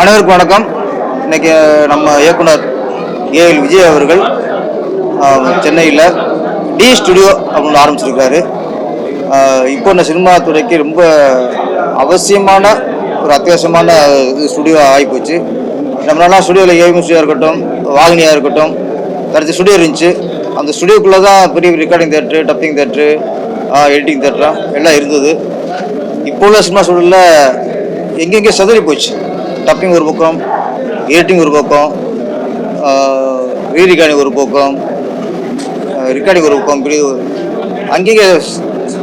அனைவருக்கும் வணக்கம். இன்னைக்கு நம்ம இயக்குனர் ஏஎல் விஜய் அவர்கள் சென்னையில் டி ஸ்டுடியோ அப்படின்னு ஆரம்பிச்சிருக்காரு. இப்போ இந்த சினிமா துறைக்கு ரொம்ப அவசியமான ஒரு அத்தியாவசியமான இது ஸ்டுடியோ ஆகிப்போச்சு நம்மளால ஸ்டுடியோவில் ஏஎம் ஸ்டுடியோ இருக்கட்டும் வாகினியாக இருக்கட்டும் கடைசி ஸ்டுடியோ இருந்துச்சு. அந்த ஸ்டுடியோக்குள்ளே தான் பெரிய recording theatre dubbing theatre editing தேட்டரா எல்லாம் இருந்தது. இப்போ உள்ள சினிமா சூழலில் எங்கெங்கே சிதறி போச்சு. டப்பிங் ஒரு பக்கம் எடிட்டிங் ஒரு பக்கம் ரீரிகார்டிங் ஒரு பக்கம் ரெக்கார்டிங் ஒரு பக்கம் இப்படி அங்கேயே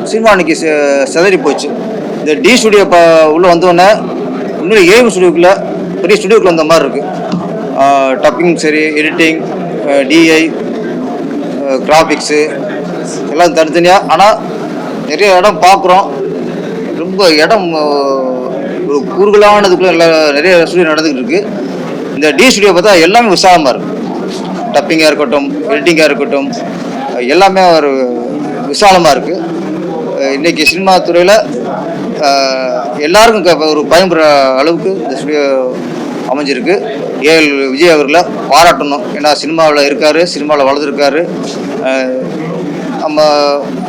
சினிமா அன்னைக்கு செதறி சிதறி போச்சு. இந்த டி ஸ்டுடியோ ப உள்ளே வந்தோடனே இன்னும் ஏஎம் ஸ்டுடியோக்குள்ளே பெரிய ஸ்டுடியோக்குள்ள வந்த மாதிரி இருக்குது டப்பிங் சரி எடிட்டிங் டிஐ கிராஃபிக்ஸு எல்லாம் தனித்தனியாக ஆனால் நிறைய இடம் பார்க்குறோம் ரொம்ப இடம் ஒரு கூறுகளானதுக்குள்ள எல்லா நிறைய ஸ்டுடியோ நடந்துகிட்டு இருக்கு. இந்த டி ஸ்டுடியோ பார்த்தா எல்லாமே விசாலமாக இருக்கு டப்பிங்காக இருக்கட்டும் எடிட்டிங்காக இருக்கட்டும் எல்லாமே ஒரு விசாலமாக இருக்கு. இன்றைக்கி இன்னைக்கு சினிமா துறையில் எல்லாருக்கும் ஒரு பயன்படுற அளவுக்கு இந்த ஸ்டுடியோ அமைஞ்சிருக்கு. ஏஎல் விஜய் அவர்களை பாராட்டணும். ஏன்னா சினிமாவில் இருக்காரு சினிமாவில் வளர்ந்துருக்காரு. நம்ம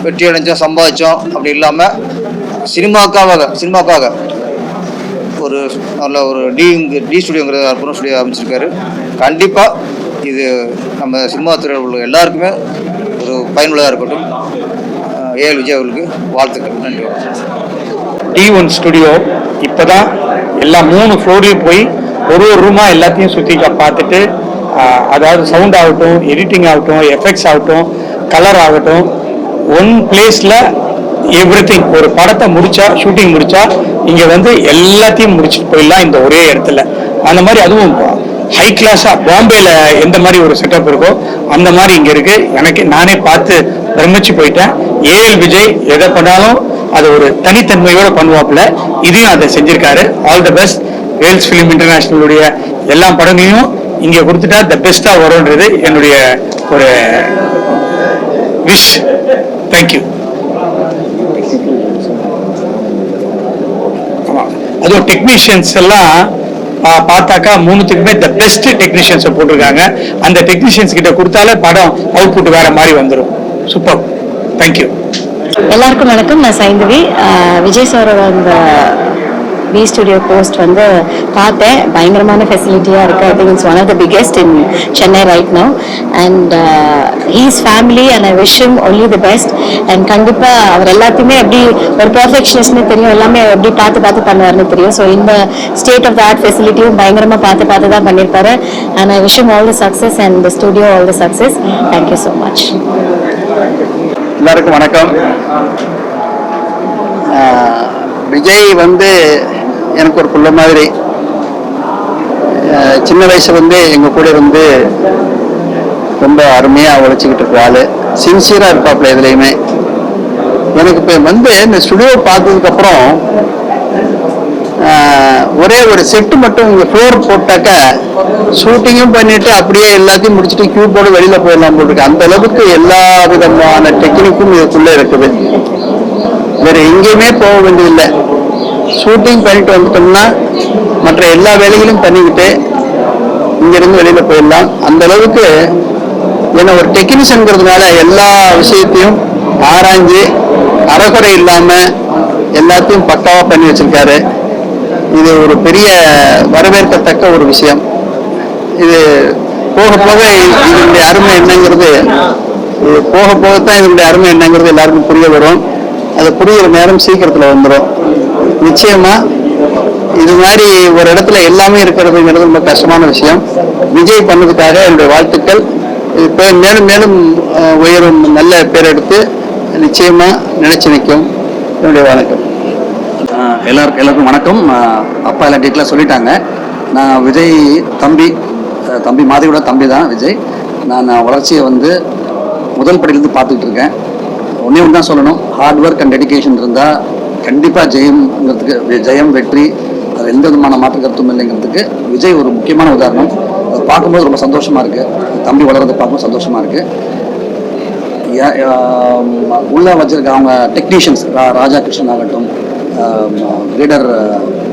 வெற்றி அடைஞ்சோம் சம்பாதிச்சோம். அப்படி இல்லாமல் சினிமாக்காக சினிமாக்காக ஒரு நல்ல ஒரு டி டி ஸ்டுடியோங்கிற அற்புதம் ஸ்டுடியோ அமைச்சிருக்காரு கண்டிப்பாக இது நம்ம சினிமா துறையில் உள்ள எல்லாருக்குமே ஒரு பயனுள்ளதாக இருக்கட்டும். ஏஎல் விஜய் அவர்களுக்கு வாழ்த்துக்கள். நன்றி. டி ஒன் ஸ்டுடியோ இப்போ தான் எல்லா மூணு ஃப்ளோரையும் போய் ஒரு ஒரு ரூமாக எல்லாத்தையும் சுற்றி பார்த்துட்டு அதாவது சவுண்ட் ஆகட்டும் எடிட்டிங் ஆகட்டும் எஃபெக்ட்ஸ் ஆகட்டும் கலர் ஆகட்டும் ஒன் பிளேஸில் எவ்ரி ஒரு படத்தை முடிச்சா ஷூட்டிங் முடிச்சா இங்கே வந்து எல்லாத்தையும் முடிச்சுட்டு போயிடலாம் இந்த ஒரே இடத்துல. அந்த மாதிரி அதுவும் ஹை கிளாஸாக பாம்பேல எந்த மாதிரி ஒரு செட்டப் இருக்கோ அந்த மாதிரி இங்கே இருக்கு. எனக்கு நானே பார்த்து பிரமிச்சு போயிட்டேன். ஏஎல் விஜய் எதை பண்ணாலும் அது ஒரு தனித்தன்மையோட பண்ணுவாப்புல. இதையும் அதை செஞ்சிருக்காரு. All the best Vels film இன்டர்நேஷனலுடைய எல்லா படங்களையும் இங்கே கொடுத்துட்டா த பெஸ்ட்டாக வரும்ன்றது என்னுடைய ஒரு விஷ் தேங்க்யூ அதுவும் டெக்னீஷியன்ஸ் எல்லாம் பார்த்தாக்கா மூணுத்துக்குமே த பெஸ்ட் டெக்னீஷியன்ஸை போட்டிருக்காங்க. அந்த டெக்னீஷியன்ஸ் கிட்ட கொடுத்தாலே படம் அவுட்புட் வேற மாதிரி வந்துடும் சூப்பர் தேங்க்யூ எல்லாருக்கும் வணக்கம். நான் சைந்தவி. விஜய் சாரோட அந்த வி ஸ்டுடியோ போஸ்ட் வந்து பார்த்தேன். பயங்கரமான ஃபெசிலிட்டியாக இருக்குது I think it's one of the biggest in Chennai right no and his family and I wish only the best and கண்டிப்பாக அவர் எல்லாத்தையுமே எப்படி ஒரு பர்ஃபெக்ஷனிஸ்ட்னு தெரியும். எல்லாமே எப்படி பார்த்து பார்த்து பண்ணுவார்னு தெரியும். ஸோ இந்த ஸ்டேட் ஆஃப் த ஆர்ட் ஃபெசிலிட்டியும் பயங்கரமாக பார்த்து பார்த்து தான் பண்ணியிருப்பாரு. And I wish all the success and the studio all the success thank you so much எல்லாருக்கும் வணக்கம். விஜய் வந்து எனக்கு ஒரு பிள்ளை மாதிரி. சின்ன வயசு வந்து எங்கள் கூட இருந்து ரொம்ப அருமையாக உழைச்சிக்கிட்டு இருக்கிற ஆள். சின்சியராக இருப்பாப்புல எதுலேயுமே. எனக்கு இப்போ வந்து இந்த ஸ்டுடியோ பார்த்ததுக்கப்புறம் ஒரே ஒரு செட்டு மட்டும் இங்கே ஃப்ளோர் போட்டாக்க ஷூட்டிங்கும் பண்ணிட்டு அப்படியே எல்லாத்தையும் முடிச்சுட்டு க்யூ போட்டு வெளியில் போயிடலாம் போட்டுருக்கு. அந்த அளவுக்கு எல்லா விதமான டெக்னிக்கும் இதுக்குள்ளே இருக்குது. வேறு எங்கேயுமே போக வேண்டியதில்லை. ஷூட்டிங் பண்ணிட்டு வந்துட்டோம்னா மற்ற எல்லா வேலைகளும் பண்ணிக்கிட்டு இங்கிருந்து வெளியில் போயிடலாம். அந்த அளவுக்கு ஏன்னா ஒரு டெக்னீஷியன்ங்கிறதுனால எல்லா விஷயத்தையும் ஆராய்ஞ்சு அறகுறை இல்லாமல் எல்லாத்தையும் பக்காவாக பண்ணி வச்சிருக்காரு. இது ஒரு பெரிய வரவேற்கத்தக்க ஒரு விஷயம். இது போக போக இதனுடைய அருமை என்னங்கிறது இது போக போகத்தான் இதனுடைய அருமை என்னங்கிறது எல்லாருக்கும் புரிய வரும். அது புரியுற நேரம் சீக்கிரத்தில் வந்துடும் நிச்சயமா இது மாதிரி ஒரு இடத்துல எல்லாமே இருக்கிறதுங்கிறது ரொம்ப கஷ்டமான விஷயம். விஜய் பண்ணதுக்காக என்னுடைய வாழ்த்துக்கள். இப்போ மேலும் மேலும் உயரும் நல்ல பேர் எடுத்து நிச்சயமா நினைச்சு நிற்கும். என்னுடைய வணக்கம். எல்லாருக்கும் எல்லாருக்கும் வணக்கம். அப்பா எல்லாம் டீட்டெயிலாக சொல்லிட்டாங்க. நான் விஜய் தம்பி தம்பி மாதிரியோட தம்பி தான் விஜய். நான் வளர்ச்சியை வந்து முதல் படியிலேருந்து பார்த்துக்கிட்டு இருக்கேன். ஒன்றே ஒன்று தான் சொல்லணும். ஹார்ட் ஒர்க் அண்ட் டெடிக்கேஷன் இருந்தால் கண்டிப்பாக ஜெயம்ங்கிறதுக்கு வெ- ஜெயம் வெற்றி அது எந்த விதமான மாற்று கருத்தும் இல்லைங்கிறதுக்கு விஜய் ஒரு முக்கியமான உதாரணம். அதை பார்க்கும்போது ரொம்ப சந்தோஷமாக இருக்குது தம்பி வளர்றதை பார்க்கும்போது சந்தோஷமாக இருக்குது யா- உள்ள வச்சிருக்க அவங்க டெக்னீஷியன்ஸ் ரா ராஜா கிருஷ்ணன் ஆகட்டும் ரீடர்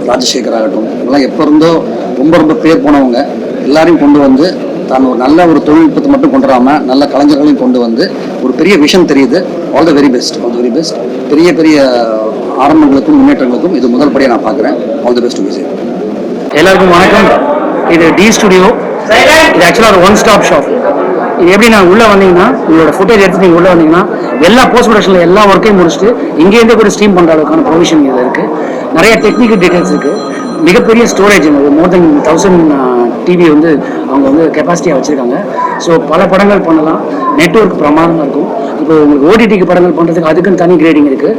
ராஜசேகர் ஆகட்டும் இதெல்லாம் எப்போ இருந்தோ ரொம்ப ரொம்ப பேர் போனவங்க. எல்லாரையும் கொண்டு வந்து தான் ஒரு நல்ல ஒரு தொழில்நுட்பத்தை மட்டும் கொண்டு வராமல் நல்ல கலைஞர்களையும் கொண்டு வந்து ஒரு பெரிய விஷன் தெரியுது. All the very best all the very best பெரிய பெரிய ஆரம்பங்களுக்கும் முன்னேற்றங்களுக்கும் இது முதல் படியாக நான் பார்க்குறேன். ஆல் தி பெஸ்ட் விஜய் எல்லாருக்கும் வணக்கம். இது டி ஸ்டுடியோ இது ஆக்சுவலாக ஒரு ஒன் ஸ்டாப் ஷாப் இது எப்படி நான் உள்ளே வந்தீங்கன்னா உங்களோட ஃபுட்டேஜ் எடுத்து நீங்கள் உள்ளே வந்தீங்கன்னா எல்லா போஸ்ட் ப்ரொடக்ஷனில் எல்லா ஒர்க்கையும் முடிச்சுட்டு இங்கேருந்து கூட ஸ்ட்ரீம் பண்ணுற அளவுக்கான ப்ரொவிஷன் இதில் இருக்குது நிறைய டெக்னிக்கல் டீட்டெயில்ஸ் இருக்குது மிகப்பெரிய storage more than thousand TV வந்து அவங்க வந்து கெப்பாசிட்டியாக வச்சுருக்காங்க. ஸோ பல படங்கள் பண்ணலாம். நெட்வொர்க் பிரமாதமாக இருக்கும். இப்போ உங்களுக்கு ஓடிடிக்கு படங்கள் பண்ணுறதுக்கு அதுக்குன்னு தனி கிரேடிங் இருக்குது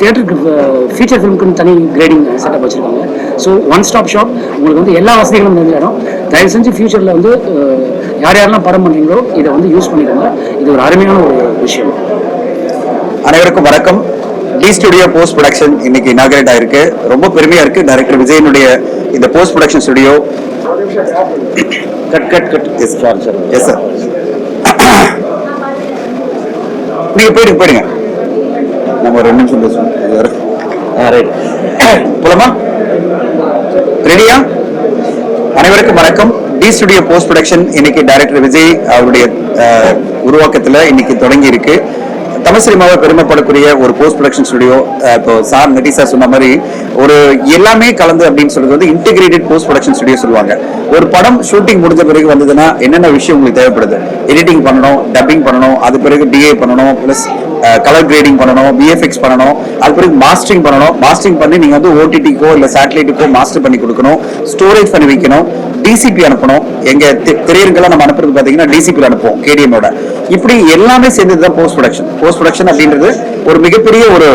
தியேட்டருக்கு ஃபீச்சர் ஃபிலிமுக்குன்னு தனி கிரேடிங் செட்டப் வச்சுருக்காங்க. ஸோ ஒன் ஸ்டாப் ஷாப் உங்களுக்கு வந்து எல்லா வசதிகளும் இருந்த இடம். தயவு செஞ்சு ஃபியூச்சரில் வந்து யார் யாரெல்லாம் படம் பண்ணுறீங்களோ இதை வந்து யூஸ் பண்ணிக்கோங்க. இது ஒரு அருமையான ஒரு விஷயம். அனைவருக்கும் வணக்கம். டி ஸ்டுடியோ போஸ்ட் ப்ரொடக்ஷன் இன்னைக்கு இனாகிரேட் ஆயிருக்கு. ரொம்ப பெருமையா இருக்கு. டைரக்டர் விஜயனுடைய இந்த post production studio cut cut cut yes sir sir yes sir நீங்க போயிடுங்க போயிடுங்க. நம்ம ரெண்டு நிமிஷம் பேசுவோம். ரைட் போலாமா? ரெடியா? அனைவருக்கும் வணக்கம். டி ஸ்டுடியோ போஸ்ட் ப்ரொடக்ஷன் இன்னைக்கு டைரக்டர் விஜய் அவருடைய உருவாக்கத்துல இன்னைக்கு தொடங்கி இருக்கு தமிழ் சினிமாவை பெருமைப்படக்கூடிய ஒரு போஸ்ட் ப்ரொடக்ஷன் ஸ்டுடியோ இப்போ சார் நட்டி சார் சொன்ன மாதிரி ஒரு எல்லாமே கலந்து அப்படின்னு சொல்றது வந்து இன்டிகிரேட்டட் போஸ்ட் ப்ரொடக்ஷன் ஸ்டுடியோ சொல்லுவாங்க. ஒரு படம் ஷூட்டிங் முடிஞ்ச பிறகு வந்ததுன்னா என்னென்ன விஷயம் உங்களுக்கு தேவைப்படுது? எடிட்டிங் பண்ணணும் டப்பிங் பண்ணணும் அது பிறகு டிஏ பண்ணணும் ப்ளஸ் கலர் கிரேடிங் பண்ணணும் பிஎஃப்எக்ஸ் பண்ணணும் அது பிறகு மாஸ்டரிங் பண்ணணும். மாஸ்டரிங் பண்ணி நீங்கள் வந்து ஓடிடிக்கோ இல்லை சேட்டலைட்டுக்கோ மாஸ்டர் பண்ணி கொடுக்கணும். ஸ்டோரேஜ் பண்ணி வைக்கணும். டிசிபி அனுப்பணும். எங்கள் தி- திரையரங்கெல்லாம் நம்ம அனுப்புறது பார்த்தீங்கன்னா டிசிபி அனுப்புவோம் கேடிஎம்மோட இப்படி எல்லாமே சேர்ந்தது தான் போஸ்ட் ப்ரொடக்ஷன் போஸ்ட் ப்ரொடக்ஷன் அப்படின்றது ஒரு மிகப்பெரிய ஒரு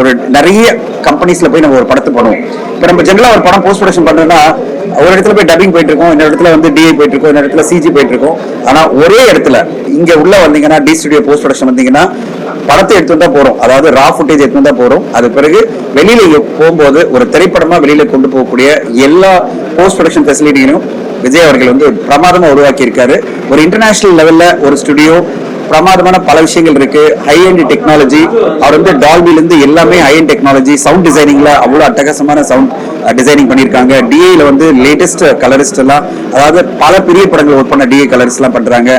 ஒரு நிறைய கம்பெனிஸ்ல போய் நம்ம ஒரு படத்தை பண்ணுவோம். இப்போ நம்ம ஜென்ரலாக ஒரு படம் போஸ்ட் ப்ரொடக்ஷன் பண்றோம்னா ஒரு இடத்துல போய் டப்பிங் போயிட்டு இருக்கோம் இன்னொரு இடத்துல வந்து டிஐ போயிட்டு இருக்கோம் இன்னொரு இடத்துல சிஜி போயிட்டு இருக்கோம் ஆனா ஒரே இடத்துல இங்க உள்ள வந்தீங்கன்னா டி ஸ்டுடியோ போஸ்ட் ப்ரொடக்ஷன் வந்தீங்கன்னா படத்தை எடுத்து வந்தா போறோம். அதாவது ரா ஃபுட்டேஜ் எடுத்து வந்தா போறோம். அது பிறகு வெளியில போகும்போது ஒரு திரைப்படமா வெளியில கொண்டு போகக்கூடிய எல்லா போஸ்ட் ப்ரொடக்ஷன் ஃபெசிலிட்டிகளையும் விஜய் அவர்கள் வந்து பிரமாதமா உருவாக்கி இருக்காரு ஒரு இன்டர்நேஷனல் லெவல்ல ஒரு ஸ்டுடியோ பிரமாதமான பல விஷயங்கள் இருக்கு. ஹை அண்ட் டெக்னாலஜி அவர் வந்து டால்பிலிருந்து எல்லாமே ஹை எண்ட் டெக்னாலஜி சவுண்ட் டிசைனிங்ல அவ்வளவு அட்டகாசமான சவுண்ட் டிசைனிங் பண்ணியிருக்காங்க. டிஏல வந்து லேட்டஸ்ட் கலரிஸ்ட் எல்லாம் அதாவது பல பெரிய படங்கள் ஒர்க் பண்ண டிஏ கலர்ஸ் எல்லாம் பண்றாங்க.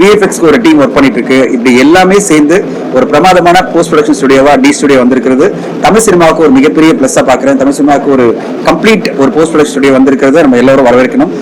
விஎஃப்எக்ஸ்க்கு ஒரு டீம் ஒர்க் பண்ணிட்டு இருக்கு இப்படி எல்லாமே சேர்ந்து ஒரு பிரமாதமான போஸ்ட் ப்ரொடக்ஷன் ஸ்டுடியோவா டி ஸ்டுடியோ வந்திருக்கிறது. தமிழ் சினிமாவுக்கு ஒரு மிகப்பெரிய பிளஸ்ஸா பாக்குறேன் தமிழ் சினிமாவுக்கு ஒரு கம்ப்ளீட் ஒரு போஸ்ட் ப்ரொடக்ஷன் ஸ்டுடியோ வந்திருக்கிறது நம்ம எல்லாரும் வரவேற்கணும்.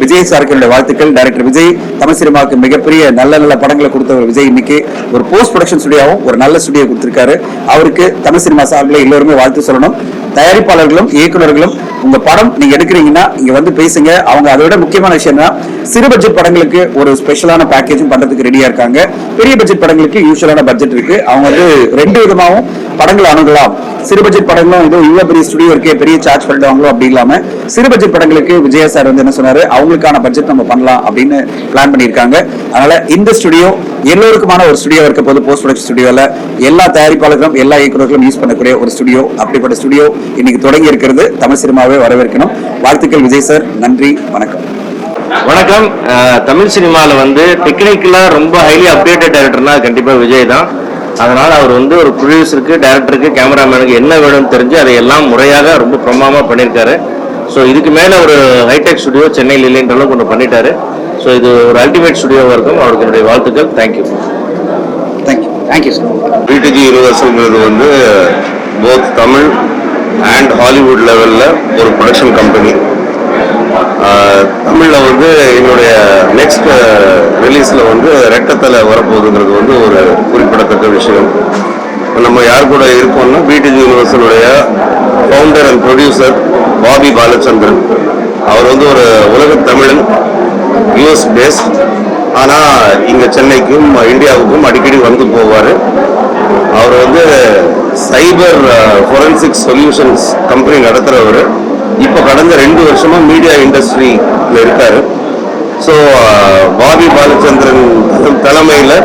விஜய் சாருக்கு வாழ்த்துக்கள். டைரக்டர் விஜய் தமிழ் சினிமாவுக்கு மிகப்பெரிய நல்ல நல்ல படங்களை கொடுத்த ஒரு விஜய் இன்னைக்கு. ஒரு போஸ்ட் ப்ரொடக்ஷன் ஸ்டுடியோவும் ஒரு நல்ல ஸ்டுடியோ கொடுத்திருக்காரு. அவருக்கு தமிழ் சினிமா சார்பில் எல்லோருமே வாழ்த்து சொல்லணும். தயாரிப்பாளர்களும் இயக்குனர்களும் உங்க படம் நீங்க எடுக்கிறீங்கன்னா இங்க வந்து பேசுங்க. அவங்க அதை விட முக்கியமான விஷயம்னா சிறு பட்ஜெட் படங்களுக்கு ஒரு ஸ்பெஷலான பேக்கேஜும் பண்றதுக்கு ரெடியா இருக்காங்க. பெரிய பட்ஜெட் படங்களுக்கு யூஸ்வலான பட்ஜெட் இருக்கு. அவங்க வந்து ரெண்டு விதமாகவும் படங்களை அணுகலாம். சிறு பட்ஜெட் படங்களும் இது இவ்வளவு பெரிய ஸ்டுடியோ இருக்கே பெரிய சார்ஜ் பண்ணிடுவாங்களோ அப்படி இல்லாம சிறு பட்ஜெட் படங்களுக்கு விஜயா சார் வந்து என்ன சொன்னாரு? அவங்களுக்கான பட்ஜெட் நம்ம பண்ணலாம் அப்படின்னு பிளான் பண்ணியிருக்காங்க. அதனால இந்த ஸ்டுடியோ எல்லோருக்குமான ஒரு ஸ்டுடியோ இருக்க போது போஸ்ட் ப்ரொடக்ஷன் ஸ்டுடியோல எல்லா தயாரிப்பாளர்களும் எல்லா இயக்குநர்களும் யூஸ் பண்ணக்கூடிய ஒரு ஸ்டுடியோ அப்படிப்பட்ட ஸ்டுடியோ இன்னைக்கு தொடங்கி இருக்கிறது. தமிழ் சினிமாவே வரவேற்கணும். வாழ்த்துக்கள் விஜய் சார். நன்றி. வணக்கம். வணக்கம். தமிழ் சினிமாவில் வந்து டெக்னிக்கலாக ரொம்ப ஹைலி அப்டேட்டட் டேரக்டர்னா கண்டிப்பாக விஜய் தான். அதனால் அவர் வந்து ஒரு ப்ரொடியூசருக்கு டேரக்டருக்கு கேமராமேனுக்கு என்ன வேணும்னு தெரிஞ்சு அதை எல்லாம் முறையாக ரொம்ப பிரமாதமாக பண்ணியிருக்காரு. ஸோ இதுக்கு மேலே ஒரு ஹைடெக் ஸ்டுடியோ சென்னையில் இல்லைன்ற அளவுக்கு ஒன்று பண்ணிட்டாரு. ஸோ இது ஒரு அல்டிமேட் ஸ்டுடியோவாக இருக்கும். அவருக்கு என்னுடைய வாழ்த்துக்கள். Thank you thank you thank you sir PDG யூனிவர்சல்ங்கிறது வந்து போத் தமிழ் அண்ட் ஹாலிவுட் லெவலில் ஒரு ப்ரொடக்ஷன் கம்பெனி தமிழில் வந்து என்னுடைய நெக்ஸ்ட் ரிலீஸில் வந்து ரெட்டத்தலை வரப்போகுதுங்கிறது வந்து ஒரு குறிப்பிடத்தக்க விஷயம். இப்ப நம்ம யார் கூட இருக்கோம்னா PDG யூனிவர்சலுடைய founder and producer Bobby Balachandran. அவர் வந்து ஒரு உலக தமிழன் யூஎஸ் பேஸ்ட் ஆனால் இங்கே சென்னைக்கும் இந்தியாவுக்கும் அடிக்கடி வந்து போவார். அவர் வந்து சைபர் ஃபொரன்சிக் சொல்யூஷன்ஸ் கம்பெனி நடத்துகிறவர் இப்போ கடந்த ரெண்டு வருஷமா மீடியா இண்டஸ்ட்ரியில் இருக்கார். ஸோ பாபி பாலச்சந்திரன் தலைமையில்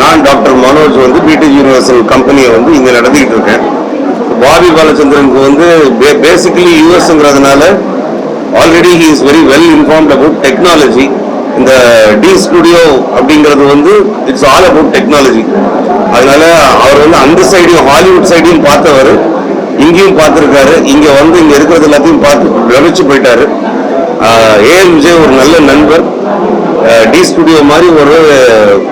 நான் டாக்டர் மனோஜ் வந்து பிடி யூனிவர்சல் கம்பெனியை வந்து இங்கே நடத்திக்கிட்டு இருக்கேன். பாபி பாலச்சந்திரனுக்கு வந்து basically யூஎஸ்ங்கிறதுனால already he is very well informed about technology இந்த டி ஸ்டுடியோ அப்படிங்கிறது வந்து இட்ஸ் ஆல் அபவுட் டெக்னாலஜி அதனால அவர் வந்து அந்த சைடையும் ஹாலிவுட் சைடையும் பார்த்தவர். இங்கேயும் பார்த்துருக்காரு. இங்கே வந்து இங்கே இருக்கிறது எல்லாத்தையும் பார்த்து பிரமிச்சு போயிட்டாரு. ஏஎம் விஜய் ஒரு நல்ல நண்பர். டி ஸ்டுடியோ மாதிரி ஒரு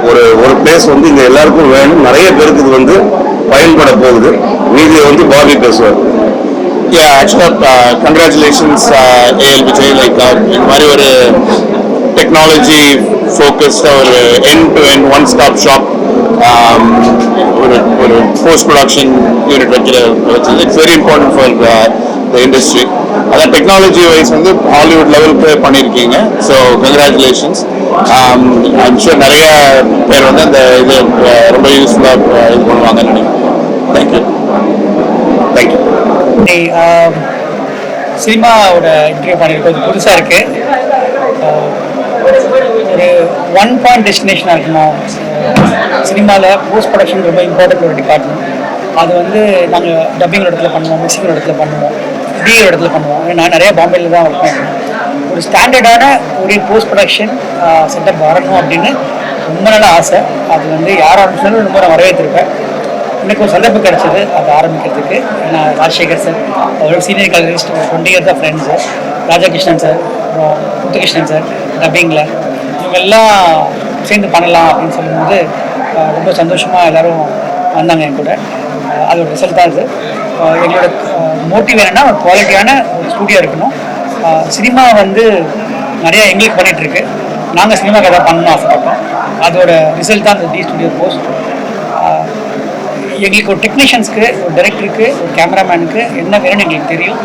ஒரு ஒரு பிளேஸ் வந்து இங்கே எல்லாருக்கும் வேணும். நிறைய பேருக்கு இது வந்து பயன்பட போகுது. வீடியோ வந்து பாடி பேசுவார். யா ஆக்சுவலாக கங்க்ராச்சுலேஷன்ஸ் ஏஎல் விஜய் லைக் இந்த மாதிரி ஒரு டெக்னாலஜி ஃபோக்கஸ்ட uh, ஒரு end to end one stop shop ஒரு ஒரு போஸ்ட் ப்ரொடக்ஷன் யூனிட் வைக்கிற வச்சு it's very important for the industry அதான் டெக்னாலஜி வைஸ் வந்து ஹாலிவுட் லெவலுக்கு பண்ணியிருக்கீங்க. ஸோ கங்க்ராச்சுலேஷன்ஸ் ஐம் ஷூர் நிறைய பேர் வந்து அந்த இது uh, ரொம்ப யூஸ்ஃபுல்லாக uh, இது பண்ணுவாங்கன்னு நினைக்கிறேன். தேங்க்யூ தேங்க்யூ சினிமாவோட இன்டர்வியூ பண்ணியிருக்கோம். கொஞ்சம் புதுசாக இருக்குது ஒரு ஒன் பாயிண்ட் டெஸ்டினேஷனாக இருக்கணும் சினிமாவில் போஸ்ட் ப்ரொடக்ஷன் ரொம்ப இம்பார்ட்டன்ட் ஒரு டிபார்ட்மெண்ட் அது வந்து நாங்கள் டப்பிங் இடத்துல பண்ணுவோம் மிக்சிங் இடத்துல பண்ணுவோம் டிஏ இடத்துல பண்ணுவோம். நான் நிறைய பாம்பேல தான் ஒர்க் ஒரு ஸ்டாண்டர்டான ஒரு போஸ்ட் ப்ரொடக்ஷன் செட்டப் வரணும் அப்படின்னு ரொம்ப நல்ல ஆசை. அது வந்து யாராக இருந்தாலும் ரொம்ப நான் வரவேற்றிருப்பேன். எனக்கு ஒரு சந்தர்ப்பம் கிடைச்சது. அதை ஆரம்பிக்கிறதுக்கு. நான் ராஜசேகர் சார் அவரோட senior colourist twenty years of friends sir Rajakrishnan sir அப்புறம் முத்துகிருஷ்ணன் சார் டப்பிங்கில் இவங்கெல்லாம் சேர்ந்து பண்ணலாம் அப்படின்னு சொல்லும்போது ரொம்ப சந்தோஷமாக எல்லாரும் வந்தாங்க என் கூட. அதோட ரிசல்ட் தான் இது. எங்களோட மோட்டிவ் என்னென்னா ஒரு குவாலிட்டியான ஒரு ஸ்டூடியோ இருக்கணும். சினிமா வந்து நிறையா எங்களுக்கு பண்ணிகிட்ருக்கு இருக்கு நாங்கள் சினிமாவுக்கு எதாவது பண்ணணும் ஆசைப்பட்டோம் அதோட ரிசல்ட் தான் இந்த டி ஸ்டுடியோ போஸ்ட் எங்களுக்கு ஒரு டெக்னீஷியன்ஸ்க்கு ஒரு டைரக்டருக்கு ஒரு கேமராமேனுக்கு என்ன வேணும்னு எங்களுக்கு தெரியும்.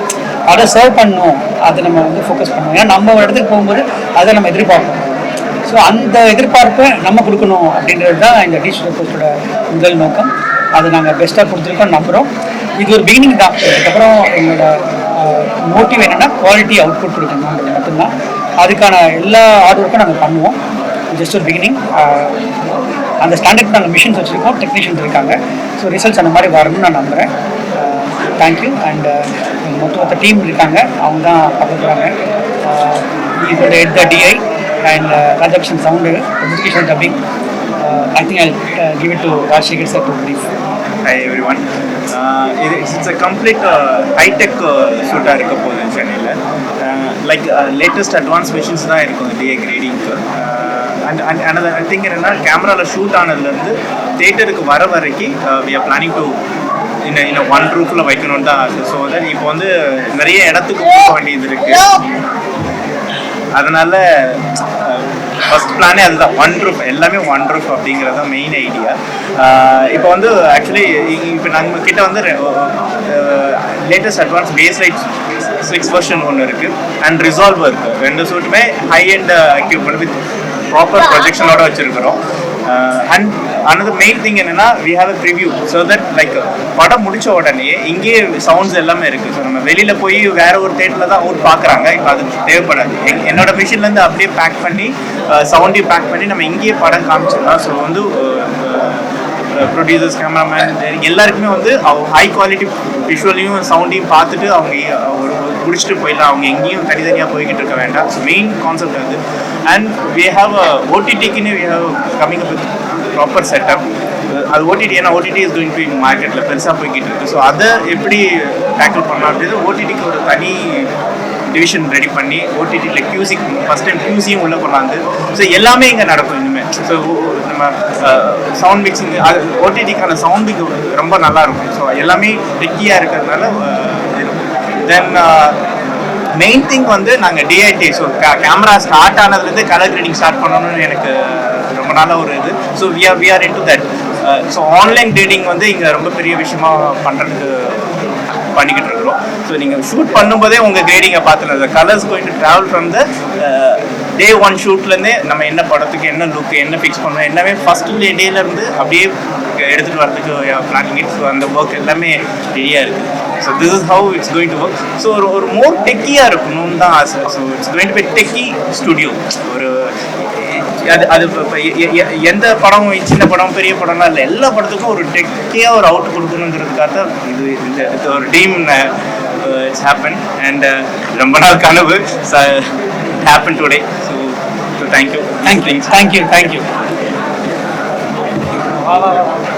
அதை சர்வ் பண்ணணும். அதை நம்ம வந்து ஃபோக்கஸ் பண்ணணும். ஏன்னா நம்ம ஒரு இடத்துக்கு போகும்போது அதை நம்ம எதிர்பார்ப்போம் ஸோ அந்த எதிர்பார்ப்பை நம்ம கொடுக்கணும் அப்படின்றது தான் இந்த டிஜிட்டல் கோர்ஸோட முதல் நோக்கம். அதை நாங்கள் பெஸ்ட்டாக கொடுத்துருக்கோம் நம்புகிறோம் இது ஒரு பிகினிங் தான். இதுக்கப்புறம் எங்களோட மோட்டிவ் என்னென்னா குவாலிட்டி அவுட்புட் கொடுக்கணுன்றது மட்டும்தான். அதுக்கான எல்லா ஹார்ட் ஒர்க்கும் நாங்கள் பண்ணுவோம். ஜஸ்ட் ஒரு பிகினிங் அந்த ஸ்டாண்டர்ட் நாங்கள் மிஷின்ஸ் வச்சுருக்கோம். டெக்னீஷியன்ஸ் இருக்காங்க. ஸோ ரிசல்ட்ஸ் அந்த மாதிரி வரணும்னு நான் நம்புகிறேன் தேங்க்யூ uh, அண்ட் uh, மொத்த மொத்த டீம் இருக்காங்க. அவங்க தான் பார்க்க போகிறாங்க இதோட at the DI and Rajakrishnan sound education dubbing I think I give it to Rajasekar sir to brief hi everyone இது இட்ஸ் அ கம்ப்ளீட் ஹைடெக் ஷூட்டாக இருக்க போகுது சென்னையில். லைக் லேட்டஸ்ட் அட்வான்ஸ் மிஷின்ஸ் தான் இருக்கும். டிஏ கிரேடிங்க்கு அண்ட் அண்ட் அனதர் திங் என்னென்னா கேமராவில் ஷூட் ஆனதுலேருந்து தேட்டருக்கு வர வரைக்கும் வி ஆர் பிளானிங் டு இன்னும் இன்னும் ஒன் ரூஃபில் வைக்கணும்னு தான் ஆசை. ஸோ தட் இப்போ வந்து நிறைய இடத்துக்கு போக வேண்டியது இருக்குது அதனால uh, ஃபஸ்ட் பிளானே அதுதான். ஒன் ரூஃப் எல்லாமே ஒன் ரூஃப் அப்படிங்கிறது தான் மெயின் ஐடியா uh, இப்போ வந்து ஆக்சுவலி இப்போ நாங்கள் கிட்ட வந்து latest advance base light six version ஒன்று இருக்குது அண்ட் ரிசால்வ் இருக்குது ரெண்டு சூட்டுமே high and equipment with proper ப்ரொஜெக்ஷனோட வச்சுருக்கிறோம். அண்ட் another மெயின் திங் என்னன்னா we have a preview so that like படம் முடிச்ச உடனே இங்கேயே சவுண்ட்ஸ் எல்லாமே இருக்குது ஸோ நம்ம வெளியில் போய் வேற ஒரு தேட்டரில் தான் அவுட் பார்க்குறாங்க. இப்போ அது தேவைப்படாது. என்னோட மிஷின்லேருந்து அப்படியே பேக் பண்ணி சவுண்டையும் பேக் பண்ணி நம்ம இங்கேயே படம் காமிச்சிடலாம். ஸோ வந்து ப்ரொடியூசர்ஸ் கேமராமேன் எல்லாருக்குமே வந்து ஹை குவாலிட்டி விஷுவலையும் சவுண்டையும் பார்த்துட்டு அவங்க ஒரு முடிச்சுட்டு போயிடலாம். அவங்க எங்கேயும் தனித்தனியாக போய்கிட்டு இருக்க வேண்டாம். ஸோ மெயின் கான்செப்ட் வந்து and we have ஓடிடிக்குன்னு we have coming up with proper setup அது ஓடிடி ஏன்னா ஓடிடி இஸ் டூயிங் டு மார்க்கெட்டில் பெருசாக போய்கிட்டு இருக்கு. ஸோ அதை எப்படி டேக்கிள் பண்ணலாம் அப்படின்னு ஓடிடிக்கு ஒரு தனி டிவிஷன் ரெடி பண்ணி ஓடிடியில் கியூசி ஃபஸ்ட் டைம் கியூசியும் உள்ளே கொண்டாந்து ஸோ எல்லாமே இங்கே நடக்கும் இனிமேல் ஸோ நம்ம uh, சவுண்ட் மிக்சிங் அது ஓடிடிக்கான சவுண்ட் மிக் ரொம்ப நல்லா இருக்கும். ஸோ எல்லாமே டெக்கியாக இருக்கிறதுனால uh, தென் மெயின் திங் வந்து நாங்கள் டிஐடி ஸோ கேமரா ஸ்டார்ட் ஆனதுலேருந்து கலர் க்ரீடிங் ஸ்டார்ட் பண்ணணும்னு எனக்கு ரொம்ப நாளாக ஒரு இது. So we are we are into that so online grading வந்து இங்கே ரொம்ப பெரிய விஷயமா பண்ணுறதுக்கு பண்ணிக்கிட்டு இருக்கிறோம். ஸோ நீங்கள் ஷூட் பண்ணும்போதே உங்கள் கிரேடிங்கை பார்த்துருந்த colours going to travel from the day one ஷூட்லேருந்தே நம்ம என்ன படத்துக்கு என்ன லுக் என்ன ஃபிக்ஸ் பண்ணணும் எல்லாமே ஃபஸ்ட் டேலேருந்து அப்படியே எடுத்துகிட்டு வரதுக்கு பிளானிங் இட் ஸோ அந்த ஒர்க் எல்லாமே ரெடியாக இருக்குது so this is how it's going to work so ஒரு ஒரு மோர் டெக்கியாக இருக்கணும்னு தான் ஆசை. So it's going to be techie studio ஒரு அது அது எந்த படம் சின்ன படம் பெரிய படம்லாம் இல்லை. எல்லா படத்துக்கும் ஒரு டெக்கியாக ஒரு அவுட் கொடுக்கணுங்கிறதுக்காக தான் இது இந்த இது ஒரு டீம் இட்ஸ் ஹேப்பன் அண்ட் ரொம்ப நாள் கனவு happen today so so thank you thank you thank you thank you